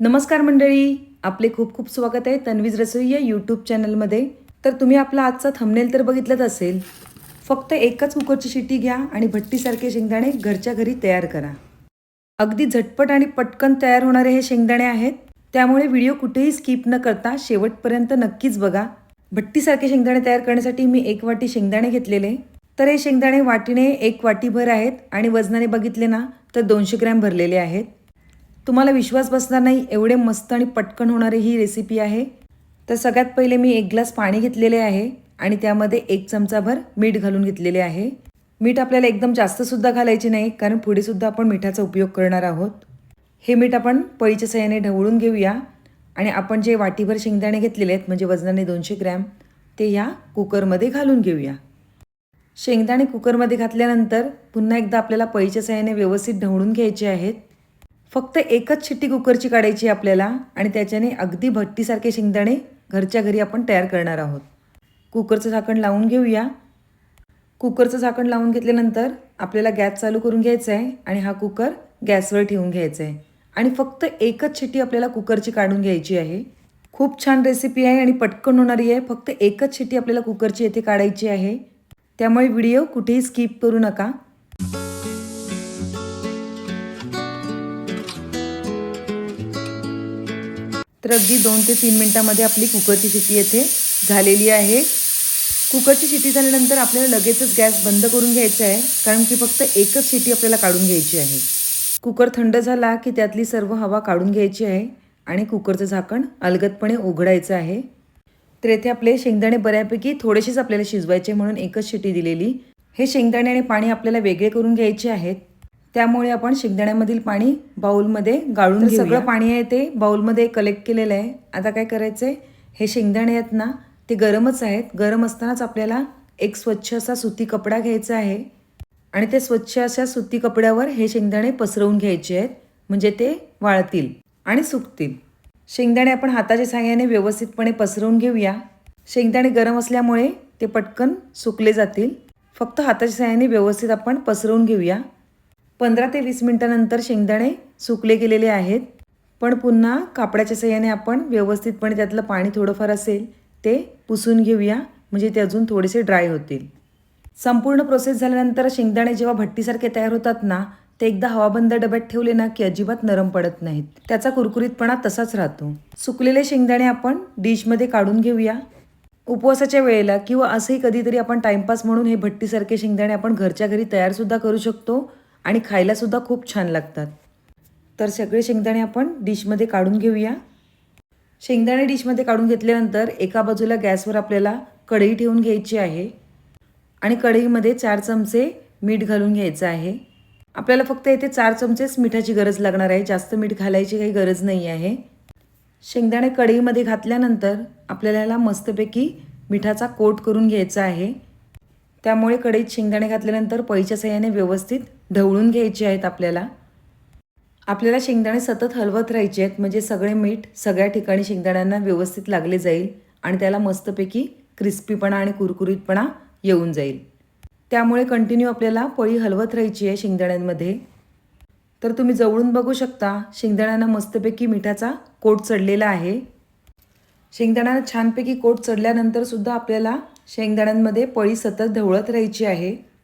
नमस्कार मंडळी आपले खूप खूप स्वागत आहे तन्वीज रसोई या यूट्यूब चॅनलमध्ये तर तुम्ही आपला आजचा थंबनेल तर बघितलंच असेल. फक्त एकच कुकरची शिट्टी घ्या आणि भट्टीसारखे शेंगदाणे घरच्या घरी तयार करा. अगदी झटपट आणि पटकन तयार होणारे हे शेंगदाणे आहेत. त्यामुळे व्हिडिओ कुठेही स्किप न करता शेवटपर्यंत नक्कीच बघा. भट्टीसारखे शेंगदाणे तयार करण्यासाठी मी एक वाटी शेंगदाणे घेतलेले. तर हे शेंगदाणे वाटीने एक वाटीभर आहेत आणि वजनाने बघितले ना तर दोनशे ग्रॅम भरलेले आहेत. तुम्हाला विश्वास बसणार नाही एवढे मस्त आणि पटकन होणारी ही रेसिपी आहे. तर सगळ्यात पहिले मी एक ग्लास पाणी घेतलेले आहे आणि त्यामध्ये एक चमचाभर मीठ घालून घेतलेले आहे. मीठ आपल्याला एकदम जास्तसुद्धा घालायचे नाही कारण पुढेसुद्धा आपण मिठाचा उपयोग करणार आहोत. हे मीठ आपण पळीच्या सहाय्याने ढवळून घेऊया आणि आपण जे वाटीभर शेंगदाणे घेतलेले आहेत म्हणजे वजनाने दोनशे ग्रॅम ते या कुकरमध्ये घालून घेऊया. शेंगदाणे कुकरमध्ये घातल्यानंतर पुन्हा एकदा आपल्याला पळीच्या सहाय्याने व्यवस्थित ढवळून घ्यायचे आहेत. फक्त एकच शिट्टी कुकरची काढायची आहे आपल्याला आणि त्याच्याने अगदी भट्टीसारखे शेंगदाणे घरच्या घरी आपण तयार करणार आहोत. कुकरचं झाकण लावून घेऊया. कुकरचं झाकण लावून घेतल्यानंतर आपल्याला गॅस चालू करून घ्यायचा आहे आणि हा कुकर गॅसवर ठेवून घ्यायचा आहे. आणि फक्त एकच शिट्टी आपल्याला कुकरची काढून घ्यायची आहे. खूप छान रेसिपी आहे आणि पटकन होणारी आहे. फक्त एकच शिट्टी आपल्याला कुकरची येथे काढायची आहे. त्यामुळे व्हिडिओ कुठेही स्किप करू नका. तर अगदी दोन ते तीन मिनटामध्ये आपली कुकरची शिटी येथे झालेली आहे. कुकरची शिटी झाल्यानंतर आपल्याला लगेचच गॅस बंद करून घ्यायचा आहे कारण की फक्त एकच शिटी आपल्याला काढून घ्यायची आहे. कुकर थंड झाला की त्यातली सर्व हवा काढून घ्यायची आहे आणि कुकरचं झाकण अलगदपणे उघडायचं आहे. तर येथे आपले शेंगदाणे बऱ्यापैकी थोडेसेच आपल्याला शिजवायचे म्हणून एकच शिटी दिलेली. हे शेंगदाणे आणि पाणी आपल्याला वेगळे करून घ्यायचे आहेत. त्यामुळे आपण शेंगदाण्यामधील पाणी बाउलमध्ये गाळून सगळं पाणी आहे ते बाउलमध्ये कलेक्ट केलेलं आहे. आता काय करायचं आहे हे शेंगदाणे आहेत ना ते गरमच आहेत. गरम असतानाच आपल्याला एक स्वच्छ असा सुती कपडा घ्यायचा आहे. आणि ते स्वच्छ अशा सुती कपड्यावर हे शेंगदाणे पसरवून घ्यायचे आहेत. म्हणजे ते वाळतील आणि सुकतील. शेंगदाणे आपण हाताच्या साहाय्याने व्यवस्थितपणे पसरवून घेऊया. शेंगदाणे गरम असल्यामुळे ते पटकन सुकले जातील. फक्त हाताच्या साहाय्याने व्यवस्थित आपण पसरवून घेऊया. पंधरा ते वीस मिनटानंतर शेंगदाणे सुकले गेलेले आहेत. पण पुन्हा कापडाच्या सह्याने आपण व्यवस्थितपणे त्यातलं पाणी थोडंफार असेल ते पुसून घेऊया. म्हणजे ते अजून थोडेसे ड्राय होतील. संपूर्ण प्रोसेस झाल्यानंतर शेंगदाणे जेव्हा भट्टीसारखे तयार होतात ना ते एकदा हवाबंद डब्यात ठेवले ना की अजिबात नरम पडत नाहीत. त्याचा कुरकुरीतपणा तसाच राहतो. सुकलेले शेंगदाणे आपण डिशमध्ये काढून घेऊया. उपवासाच्या वेळेला किंवा असंही कधीतरी आपण टाइमपास म्हणून हे भट्टीसारखे शेंगदाणे आपण घरच्या घरी तयारसुद्धा करू शकतो. आणि खायलासुद्धा खूप छान लागतात. तर सगळे शेंगदाणे आपण डिशमध्ये काढून घेऊया. शेंगदाणे डिशमध्ये काढून घेतल्यानंतर एका बाजूला गॅसवर आपल्याला कढई ठेवून घ्यायची आहे. आणि कढईमध्ये चार चमचे मीठ घालून घ्यायचं आहे. आपल्याला फक्त येथे चार चमचेच मिठाची गरज लागणार आहे. जास्त मीठ घालायची काही गरज नाही आहे. शेंगदाणे कढईमध्ये घातल्यानंतर आपल्याला याला मस्तपैकी मिठाचा कोट करून घ्यायचा आहे. त्यामुळे कढईत शेंगदाणे घातल्यानंतर पळीच्या सहाय्याने व्यवस्थित ढवळून घ्यायचे आहेत आपल्याला. आपल्याला शेंगदाणे सतत हलवत राहायचे आहेत म्हणजे सगळे मीठ सगळ्या ठिकाणी शेंगदाण्यांना व्यवस्थित लागले जाईल आणि त्याला मस्तपैकी क्रिस्पीपणा आणि कुरकुरीतपणा येऊन जाईल. त्यामुळे कंटिन्यू आपल्याला पळी हलवत राहायची आहे शेंगदाण्यांमध्ये. तर तुम्ही जवळून बघू शकता शेंगदाण्यांना मस्तपैकी मिठाचा कोट चढलेला आहे. शेंगदाण्यांना छानपैकी कोट चढल्यानंतरसुद्धा आपल्याला शेंगदाण्यांमध्ये पळी सतत ढवळत राहायची आहे.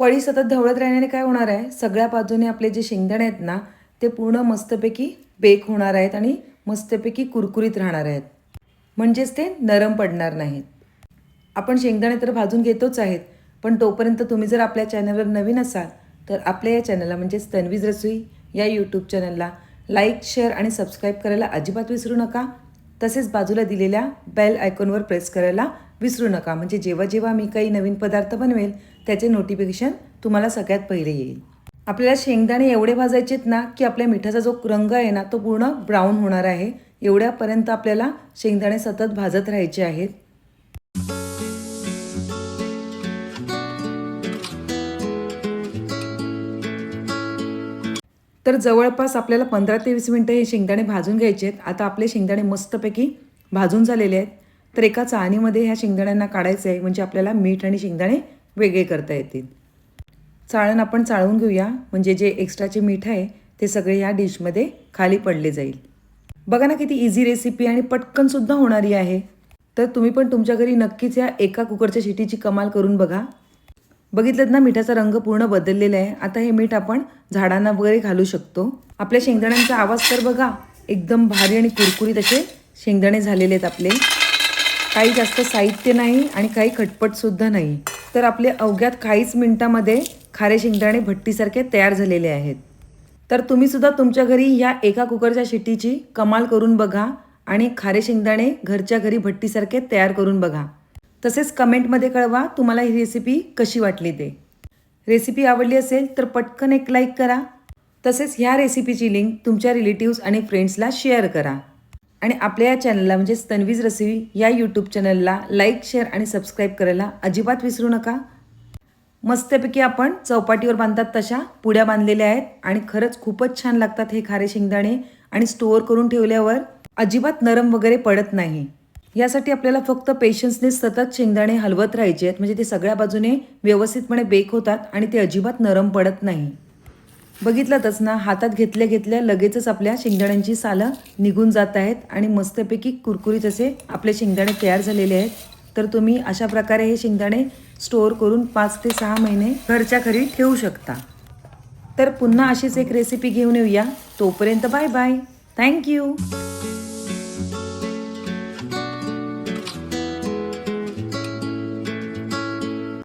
पळी सतत ढवळत राहिल्याने काय होणार आहे? सगळ्या बाजूने आपले जे शेंगदाणे आहेत ना ते पूर्ण मस्तपैकी बेक होणार आहेत आणि मस्तपैकी कुरकुरीत राहणार आहेत. म्हणजेच ते नरम पडणार नाहीत. आपण शेंगदाणे तर भाजून घेतोच आहेत पण तोपर्यंत तुम्ही जर आपल्या चॅनलवर नवीन असाल तर आपल्या या चॅनलला म्हणजेच तन्वीज रसोई या यूट्यूब चॅनलला लाईक शेअर आणि सबस्क्राईब करायला अजिबात विसरू नका. तसेच बाजूला दिलेल्या बेल आयकॉनवर प्रेस करायला विसरू नका. म्हणजे जेव्हा जेव्हा मी काही नवीन पदार्थ बनवेल त्याचे नोटिफिकेशन तुम्हाला सगळ्यात पहिले येईल. आपल्याला शेंगदाणे एवढे भाजायचे आहेत ना की आपल्या मिठाचा जो रंग आहे ना तो पूर्ण ब्राऊन होणार आहे. एवढ्यापर्यंत आपल्याला शेंगदाणे सतत भाजत राहायचे आहेत. तर जवळपास आपल्याला पंधरा ते वीस मिनटं हे शेंगदाणे भाजून घ्यायचे आहेत. आता आपले शेंगदाणे मस्तपैकी भाजून झालेले आहेत. तर एका चाळणीमध्ये ह्या शेंगदाण्यांना काढायचं आहे म्हणजे आपल्याला मीठ आणि शेंगदाणे वेगळे करता येतील. चाळण आपण चाळवून घेऊया. म्हणजे जे एक्स्ट्राचे मीठ आहे ते सगळे ह्या डिशमध्ये खाली पडले जाईल. बघा ना किती इझी रेसिपी आणि पटकनसुद्धा होणारी आहे. तर तुम्ही पण तुमच्या घरी नक्कीच या एका कुकरच्या शिटीची कमाल करून बघा. बघितलं ना मिठाचा रंग पूर्ण बदललेला आहे. आता हे मीठ आपण झाडांना वगैरे घालू शकतो. आपल्या शेंगदाण्यांचा आवाज तर बघा एकदम भारी आणि कुरकुरीत असे शेंगदाणे झालेले आहेत आपले. काही जास्त साहित्य नाही आणि काही खटपटसुद्धा नाही. तर आपले अवघ्यात काहीच मिनिटामध्ये खारे शेंगदाणे भट्टीसारखे तयार झालेले आहेत. तर तुम्ही सुद्धा तुमच्या घरी ह्या एका कुकरच्या शिट्टीची कमाल करून बघा आणि खारे शेंगदाणे घरच्या घरी भट्टीसारखे तयार करून बघा. तसेच कमेंटमध्ये कळवा तुम्हाला ही रेसिपी कशी वाटली ते. रेसिपी आवडली असेल तर पटकन एक लाईक करा. तसेच ह्या रेसिपीची लिंक तुमच्या रिलेटिव्ह्ज आणि फ्रेंड्सला शेअर करा. आणि आपल्या या चॅनलला म्हणजेच तन्वीज रेसिपी या यूट्यूब चॅनलला लाईक शेअर आणि सबस्क्राईब करायला अजिबात विसरू नका. मस्तपैकी आपण चौपाटीवर बांधतात तशा पुड्या बांधलेल्या आहेत आणि खरंच खूपच छान लागतात हे खारे शेंगदाणे आणि स्टोअर करून ठेवल्यावर अजिबात नरम वगैरे पडत नाही. यासाठी आपल्याला फक्त पेशन्सने सतत शेंगदाणे हलवत राहायचे आहेत म्हणजे ते सगळ्या बाजूने व्यवस्थितपणे बेक होतात आणि ते अजिबात नरम पडत नाही. बघितलंतच ना हातात घेतल्या घेतल्या लगेचच आपल्या शेंगदाण्यांची सालं निघून जात आहेत आणि मस्तपैकी कुरकुरीत असे आपले शेंगदाणे तयार झालेले आहेत. तर तुम्ही अशा प्रकारे हे शेंगदाणे स्टोअर करून पाच ते सहा महिने घरच्या घरी ठेवू शकता. तर पुन्हा अशीच एक रेसिपी घेऊन येऊया. तोपर्यंत बाय बाय थँक्यू